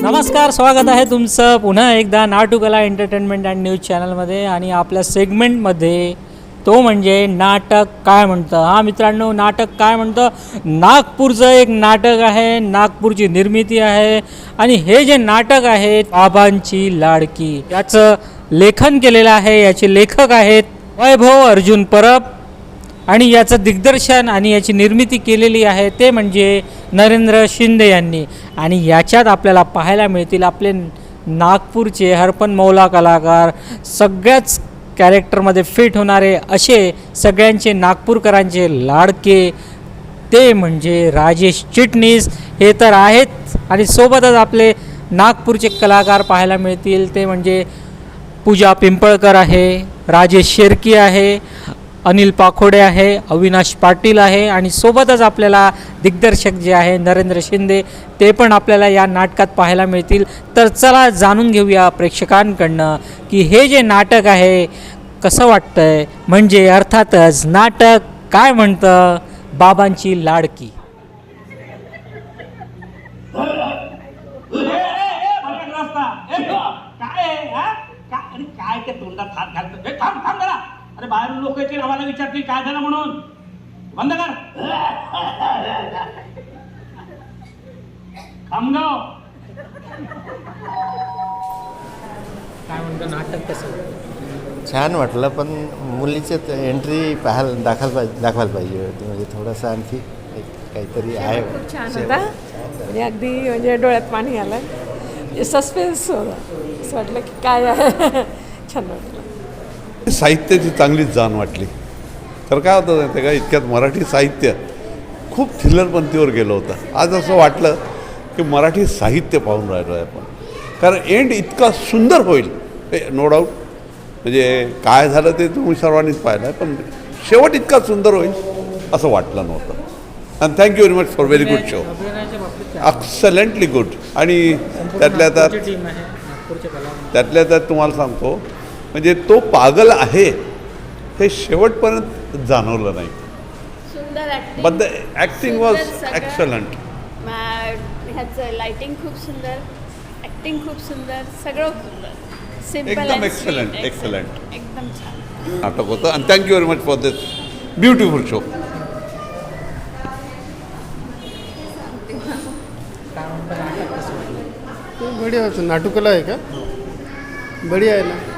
नमस्कार स्वागत आहे तुमचं पुन्हा एकदा नाटुकला एंटरटेनमेंट अँड न्यूज चॅनलमध्ये आणि आपल्या सेगमेंटमध्ये तो म्हणजे नाटक काय म्हणतं? हा मित्रांनो नाटक काय म्हणतं? नागपूरचं एक नाटक आहे नागपूरची निर्मिती आहे आणि हे जे नाटक आहे बाबांची लाडकी याचं लेखन केलेलं आहे याचे लेखक आहेत वैभव अर्जुन परब आणि याचं दिग्दर्शन आणि याची निर्मिती केलेली आहे ते म्हणजे नरेंद्र शिंदे यांनी. आणि याच्यात आपल्याला पाहायला मिळतील आपले नागपूरचे हरपन मौला कलाकार सगळ्याच कॅरेक्टरमध्ये फिट होणारे असे सगळ्यांचे नागपूरकरांचे लाडके. ते म्हणजे राजेश चिटणीस. हे तर आहेत. आणि सोबतच आपले नागपूरचे कलाकार पाहायला मिळतील. ते म्हणजे पूजा पिंपळकर आहे राजेश शेरकी आहे अनिल पाखोडे आहे अविनाश पाटील आहे आणि सोबतच आपल्याला दिग्दर्शक जे आहे नरेंद्र शिंदे ते पण आपल्याला या नाटकात पाहायला मिळतील. तर चला जाणून घेऊया प्रेक्षकांकडनं की हे जे नाटक आहे कसं वाटतंय? म्हणजे अर्थातच नाटक काय म्हणतं? बाबांची लाडकी. काय काय तोंडात हात घालतो अरे बाहेरून लोक येतील आम्हाला विचारतील काय झालं म्हणून? बंद कर. खामगाव काय म्हणतं नाटक कसं? छान वाटलं पण मुलीचे एंट्री पाहायला दाखल पाहिजे दाखवायला पाहिजे. होती म्हणजे थोडंसं आणखी काहीतरी आहे. छान होता. म्हणजे अगदी म्हणजे डोळ्यात पाणी आलं. सस्पेन्स होता. असं वाटलं की काय आहे. छान वाटलं. साहित्याची चांगलीच जाण वाटली. तर काय होतं आहे का इतक्यात मराठी साहित्य खूप थिल्लरपंथीवर गेलं होतं. आज असं वाटलं की मराठी साहित्य पाहून राहिलो आहे आपण. कारण एंड इतका सुंदर होईल नो डाऊट म्हणजे काय झालं ते तुम्ही सर्वांनीच पाहिलं आहे पण शेवट इतका सुंदर होईल असं वाटलं नव्हतं. आणि thank you very much for very good show excellently good आणि त्यातल्या त्यात त्यातल्या त्यात तुम्हाला सांगतो म्हणजे तो पागल आहे हे शेवटपर्यंत जाणवलं नाही. सुंदर acting but the acting was. Excellent मा- ह्याचं लाइटिंग खूप सुंदर. ऍक्टिंग खूप सुंदर. सगळं सुंदर. सिंपल एकदम excellent, excellent. एकदम छान. नाटक होतं. आणि thank you very much for this beautiful show ते बढिया नाटुकला आहे का? बढिया आहे ना.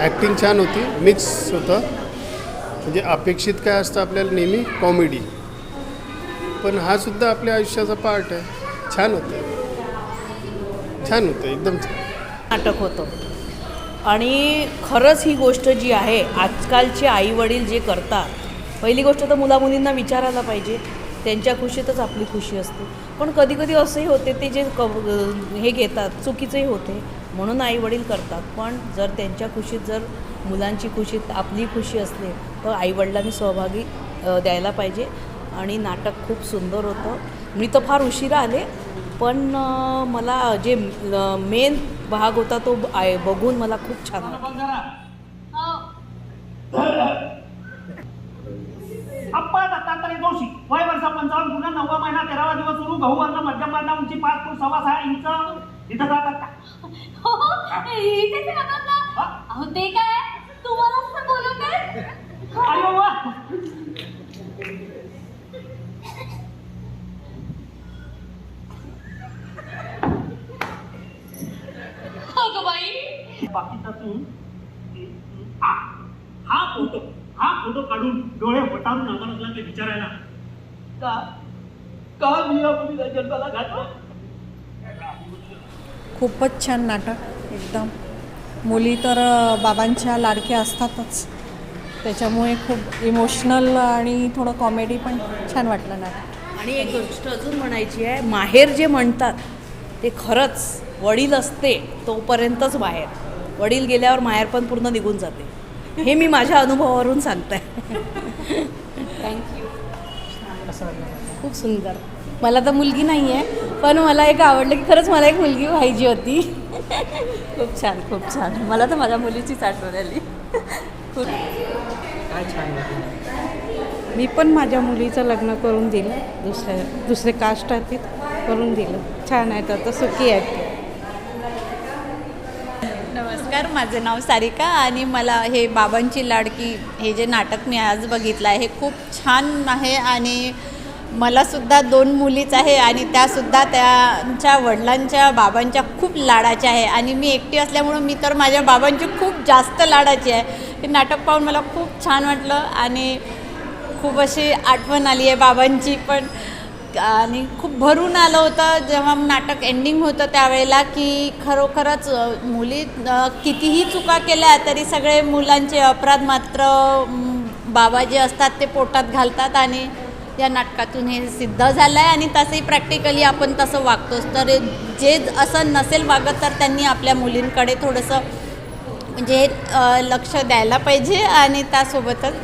ॲक्टिंग छान होती. मिक्स होतं. म्हणजे अपेक्षित काय असतं आपल्याला नेहमी? कॉमेडी पण हा सुद्धा आपल्या आयुष्याचा पार्ट आहे. छान होतं. छान होतं. एकदम छान. नाटक होतं. आणि खरंच ही गोष्ट जी आहे आजकालचे आईवडील जे करतात पहिली गोष्ट तर मुलामुलींना विचारायला पाहिजे. त्यांच्या खुशीतच आपली खुशी असते. पण कधी कधी असंही होते ते जे क हे घेतात चुकीचंही होते. म्हणून आईवडील करतात. पण जर त्यांच्या खुशीत जर मुलांची खुशीत आपली खुशी असली तर आईवडिलांनी सहभागी द्यायला पाहिजे. आणि नाटक खूप सुंदर होतं. मी तर फार उशिरा आले पण मला जे मेन भाग होता तो आय- बघून मला खूप छान वाटलं. नववा महिना तेरावा दिवस सुरू गहू वर्ण मध्यम वर्ण उंची पाच फूट सव्वा सहा इंच इथं जातात का? हा? अहो ते काय? तुम्हाला बोलत आहे अरे वा अगं बाई! बाकीच्यातून हा हा फोटो हा फोटो काढून डोळे वटारून आम्हाला विचारायला. का? का मी या मुलीला जन्माला घातला खूपच छान नाटक एकदम. मुली तर बाबांच्या लाडक्या असतातच. त्याच्यामुळे खूप इमोशनल आणि थोडं कॉमेडी पण छान वाटलं नाटक. आणि एक गोष्ट अजून म्हणायची आहे माहेर जे म्हणतात ते खरंच वडील असते तोपर्यंतच बाहेर. वडील गेल्यावर माहेर पण पूर्ण निघून जाते. हे मी माझ्या अनुभवावरून सांगते. थँक्यू खूप सुंदर. मला तर मुलगी नाही आहे पण मला एक आवडलं की खरंच मला एक मुलगी पाहिजे होती. खूप छान खूप छान. मला तर माझ्या मुलीचीच आठवण आली. खूप. काय छान मी पण माझ्या मुलीचं लग्न करून दिलं. दुसऱ्या दुसरे कास्ट आहेत करून दिलं. छान आहे तर सुखी आहेत ते. नमस्कार माझं नाव सारिका आणि मला हे बाबांची लाडकी हे जे नाटक मी आज बघितलं आहे हे खूप छान आहे आणि मलासुद्धा दोन मुलीच आहे आणि त्यासुद्धा त्यांच्या वडिलांच्या बाबांच्या खूप लाडाच्या आहे. आणि मी एकटी असल्यामुळं मी तर माझ्या बाबांची खूप जास्त लाडाची आहे. हे नाटक पाहून मला खूप छान वाटलं आणि खूप अशी आठवण आली आहे बाबांची पण. आणि खूप भरून आलं होतं जेव्हा नाटक एंडिंग होतं त्यावेळेला की खरोखरच मुली कितीही चुका केल्या तरी सगळे मुलांचे अपराध मात्र बाबा जे असतात ते पोटात घालतात आणि या नाटकातून हे सिद्ध झालं आहे आणि तसंही प्रॅक्टिकली आपण तसं वागतोच. तर जे असं नसेल वागत तर त्यांनी आपल्या मुलींकडे थोडंसं म्हणजे लक्ष द्यायला पाहिजे आणि त्यासोबतच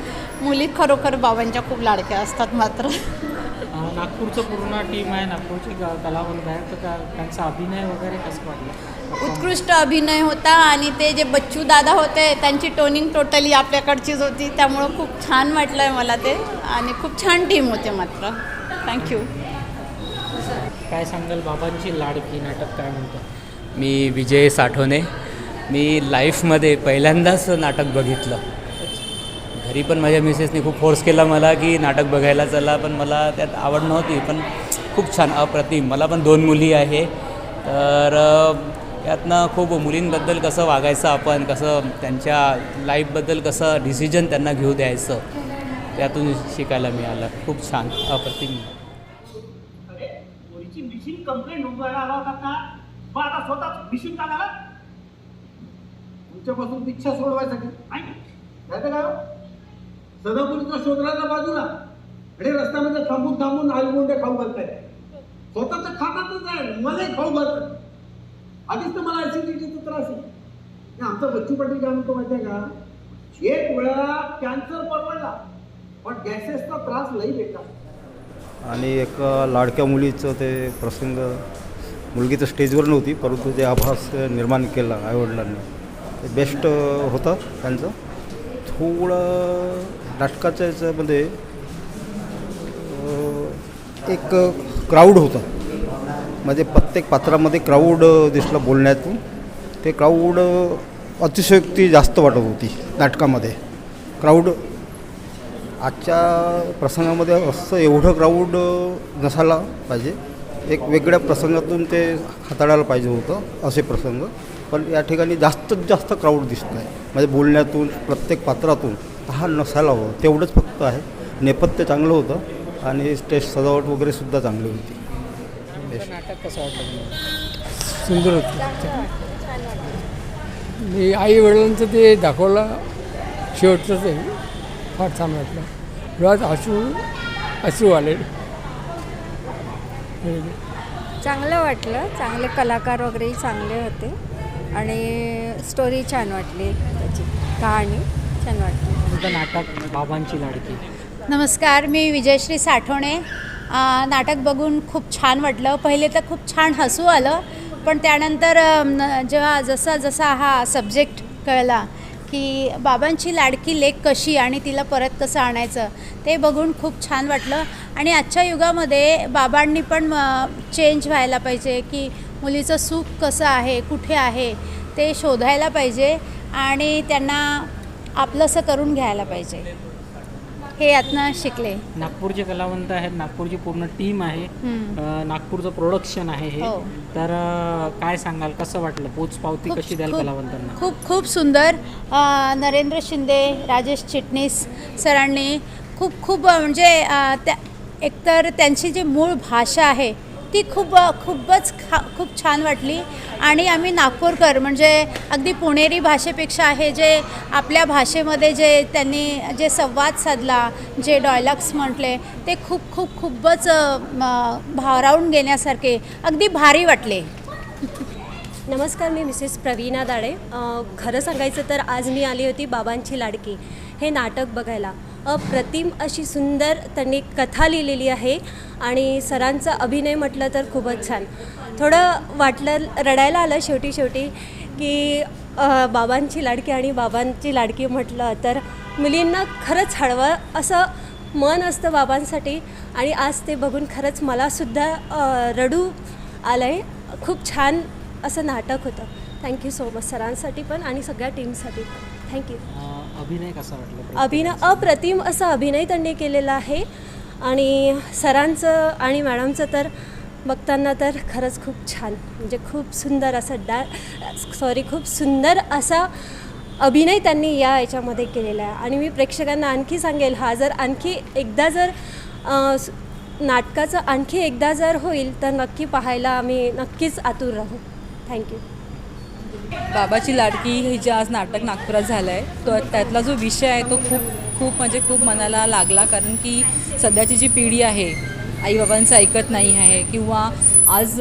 मुली खरोखर बाबांच्या खूप लाडक्या असतात मात्र. नागपूरचं पूर्ण टीम आहे. नागपूरचे कलावंत आहेत तर त्या- त्यांचा अभिनय वगैरे कसं वाटलं? उत्कृष्ट अभिनय होता आणि ते जे बच्चू दादा होते त्यांची टोनिंग टोटली आपल्याकडचीच होती. त्यामुळं खूप छान वाटलं आहे मला ते. आणि खूप छान टीम होते मात्र. थँक्यू काय सांगाल? बाबांची लाडकी नाटक काय म्हणतं? मी विजय साठवणे मी लाईफमध्ये पहिल्यांदाच नाटक बघितलं. तरी पण माझ्या मिसेसने खूप फोर्स केला मला की नाटक बघायला चला पण मला त्यात आवड नव्हती पण खूप छान अप्रतिम. मला पण दोन मुली आहे. तर अ, यातनं खूप मुलींबद्दल कसं वागायचं आपण कसं त्यांच्या लाईफबद्दल कसं डिसिजन त्यांना घेऊ द्यायचं त्यातून शिकायला मिळालं. खूप छान अप्रतिम. का? तुमच्यापासून इच्छा सोडवायसाठी. नाही? काय? सदापुरीचा शोधराचा बाजूला. आणि रस्त्यामध्ये थांबून थांबून आलगोंडे खाऊ घालताय स्वतः खातातच आहे मलाही खाऊ घालतात. आधीच तर मला ऍसिडिटीचा त्रास आहे. आमचा बच्चू पाटील काय म्हणतो माहितीये का? एक वेळा कॅन्सर परवडला पण गॅसेसचा त्रास लई बेकार. आणि एक लाडक्या मुलीचं ते प्रसंग मुलगी तर स्टेजवर नव्हती परंतु ते आभास निर्माण केला आईवडिलांनी ते बेस्ट होतं त्यांचं. थोडं नाटकाच्या याच्यामध्ये एक क्राऊड होतं. म्हणजे प्रत्येक पात्रामध्ये क्राऊड दिसलं बोलण्यातून. ते क्राऊड अतिशयोक्ती जास्त वाटत होती नाटकामध्ये. क्राऊड आजच्या प्रसंगामध्ये असं एवढं क्राऊड नसायला पाहिजे. एक वेगळ्या प्रसंगातून ते हाताळायला पाहिजे होतं असे प्रसंग. पण या ठिकाणी जास्तीत जास्त क्राऊड दिसत आहे म्हणजे बोलण्यातून प्रत्येक पात्रातून. हा नसायला हवं. तेवढंच फक्त आहे. नेपथ्य चांगलं होतं आणि स्टेज सजावट वगैरे सुद्धा चांगली होती. तुमचं नाटक कसं वाटलं तुम्हाला? सुंदर होतं. मी आई वडिलांचं ते दाखवलं. शेवटचं ते फार छान वाटलं. डोळ्यात हसू हसू आले. चांगलं वाटलं. चांगले कलाकार वगैरेही चांगले होते. आणि स्टोरी छान वाटली त्याची. कहाणी छान वाटली. तुमचं नाटक बाबांची लाडकी. नमस्कार मी विजयश्री साठवणे नाटक बघून खूप छान वाटलं. पहिले तर खूप छान हसू आलं पण त्यानंतर जेव्हा जसा जसा हा सब्जेक्ट कळला की बाबांची लाडकी लेख कशी आणि तिला परत कसं आणायचं ते बघून खूप छान वाटलं. आणि आजच्या युगामध्ये बाबांनी पण चेंज व्हायला पाहिजे की मुलीचं सुख कसं आहे कुठे आहे ते शोधायला पाहिजे. आणि त्यांना आपलंसं करून घ्यायला पाहिजे. हे यातनं शिकले. नागपूरचे कलावंत आहेत नागपूरची पूर्ण टीम आहे. नागपूरचं प्रोडक्शन आहे हे. हो. तर अं, काय सांगाल कसं वाटलं? पोच पावती खूप- कशी द्याल खूप- कलावंतांना? खूप खूप सुंदर. अ, नरेंद्र शिंदे राजेश चिटणीस सरांनी खूप खूप अ, म्हणजे अ, त्या एकतर त्यांची जी मूळ भाषा आहे ती खूप खूपच खा खूप छान वाटली. आणि आम्ही नागपूरकर म्हणजे अगदी पुणेरी भाषेपेक्षा आहे जे आपल्या भाषेमध्ये जे त्यांनी जे संवाद साधला जे डॉयलॉग्स म्हटले ते खूप खूप खूपच भावरावून भारावून घेण्यासारखे अगदी भारी वाटले. नमस्कार मी मिसेस प्रवीणा दाडे. खरं सांगायचं तर आज मी आली होती बाबांची लाडकी. हे नाटक बघायला. अप्रतिम अशी सुंदर त्यांनी कथा लिहिलेली आहे आणि सरांचा अभिनय म्हटलं तर खूपच छान. थोडं वाटलं रडायला आलं शेवटी शेवटी की बाबांची लाडकी आणि बाबांची लाडकी म्हटलं तर मुलींना खरंच हळवं असं मन असतं बाबांसाठी आणि आज ते बघून खरंच मलासुद्धा रडू आलं आहे खूप छान असं नाटक होतं. थँक्यू सो मच सरांसाठी पण आणि सगळ्या टीमसाठी पण. थँक्यू अभिनय कसा वाटला अभिनय अप्रतिम असा अभिनय त्यांनी केलेला आहे. आणि सरांचं आणि मॅडमचं तर बघताना तर खरंच खूप छान म्हणजे खूप सुंदर असं डा सॉरी खूप सुंदर असा अभिनय त्यांनी या याच्यामध्ये केलेला आहे. आणि मी प्रेक्षकांना आणखी सांगेल हा जर आणखी एकदा जर नाटकाचं आणखी एकदा जर होईल तर नक्की पाहायला आम्ही नक्कीच आतुर राहू. थँक्यू बाबाची लाडकी हे जे आज नाटक नागपुरात झालं आहे तो त्यातला जो विषय आहे तो खूप खूप म्हणजे खूप मनाला लागला. कारण की सध्याची जी पिढी आहे आईबाबांचं ऐकत नाही आहे किंवा आज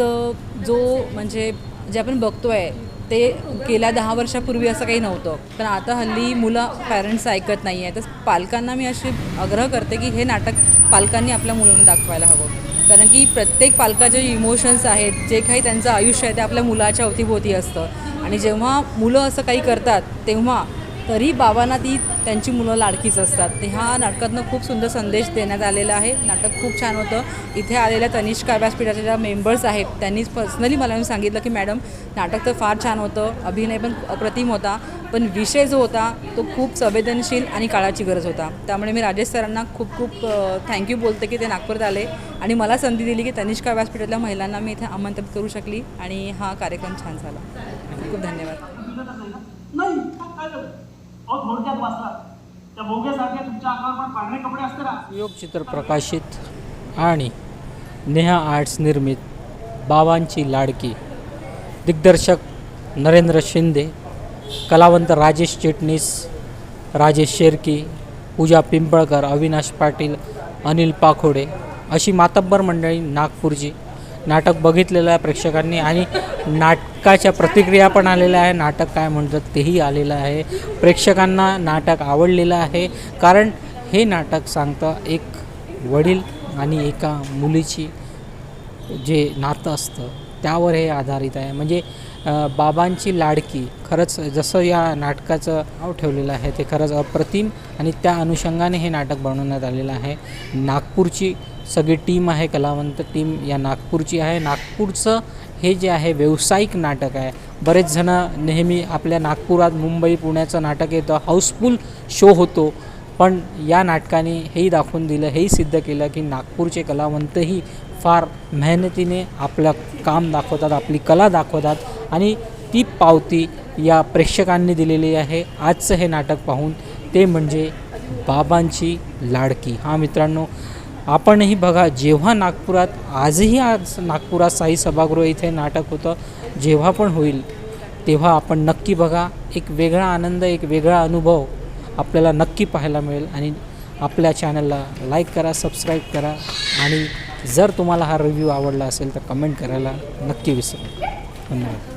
जो म्हणजे जे आपण बघतो आहे ते गेल्या दहा वर्षापूर्वी असं काही नव्हतं. पण आता हल्ली मुलं पॅरेंट्स ऐकत नाही आहे तर पालकांना मी अशी आग्रह करते की हे नाटक पालकांनी आपल्या मुलांना दाखवायला हवं. कारण की प्रत्येक पालकाचे इमोशन्स आहेत जे काही त्यांचं आयुष्य आहे ते आपल्या मुलाच्या अवतीभोवती असतं. आणि जेव्हा मुलं असं काही करतात तेव्हा तरी बाबांना ती त्यांची मुलं लाडकीच असतात. ते ह्या नाटकातनं खूप सुंदर संदेश देण्यात आलेला आहे. नाटक खूप छान होतं. इथे आलेल्या तनिष्का व्यासपीठाच्या ज्या मेंबर्स आहेत त्यांनीच पर्सनली मला सांगितलं की मॅडम नाटक तर फार छान होतं. अभिनय पण अप्रतिम होता. पण विषय जो होता तो खूप संवेदनशील आणि काळाची गरज होता. त्यामुळे मी राजेश सरांना खूप खूप थँक्यू बोलते की ते नागपुरात आले. आणि मला संधी दिली की तनिष्का व्यासपीठातल्या महिलांना मी इथे आमंत्रित करू शकली आणि हा कार्यक्रम छान झाला. खूप धन्यवाद. नाही मग काय झालं? अहो थोडक्यात वाचला. त्या बोग्यासारख्या तुमच्या अंगावर पण पांढरे कपडे असते ना. योग चित्र प्रकाशित आणि नेहा आर्ट्स निर्मित बाबांची लाडकी दिग्दर्शक नरेंद्र शिंदे कलावंत राजेश चिटणीस राजेश शेरकी पूजा पिंपळकर अविनाश पाटील अनिल पाखोडे अशी मातब्बर मंडळी नागपूरची. नाटक बघितलेलं आहे प्रेक्षकांनी आणि नाटकाच्या प्रतिक्रिया पण आलेल्या आहे. नाटक काय म्हणतात तेही आलेलं आहे. प्रेक्षकांना नाटक आवडलेलं आहे. कारण हे नाटक सांगतं एक वडील आणि एका मुलीची जे नातं असतं त्यावर हे आधारित आहे. म्हणजे बाबांची लाडकी. खरंच जसं या नाटकाचं नाव ठेवलेलं आहे ते खरंच अप्रतिम आणि त्या अनुषंगाने हे नाटक बनवण्यात आलेलं आहे. नागपूरची सगळी टीम आहे कलावंत टीम या नागपूरची आहे. नागपूरचं हे जे आहे व्यावसायिक नाटक आहे. बरेच जणं नेहमी आपल्या नागपुरात मुंबई पुण्याचं नाटक येतं हाऊसफुल शो होतो. पण या नाटकाने हेही दाखवून दिलं हेही सिद्ध केलं की नागपूरचे कलावंतही फार मेहनतीने आपलं काम दाखवतात आपली कला दाखवतात आणि ती पावती या प्रेक्षकांनी दिलेली आहे. आजचं हे नाटक पाहून ते म्हणजे बाबांची लाडकी. हा मित्रांनो आपणही बघा जेव्हा नागपुरात आजही आज नागपुरात साई सभागृह इथे नाटक होतं जेव्हा पण होईल तेव्हा आपण नक्की बघा एक वेगळा आनंद एक वेगळा अनुभव आपल्याला नक्की पाहायला मिळेल. आणि आपल्या चॅनलला लाईक करा सबस्क्राईब करा आणि जर तुम्हाला हा रिव्ह्यू आवडला असेल तर कमेंट करायला नक्की विसरू. धन्यवाद.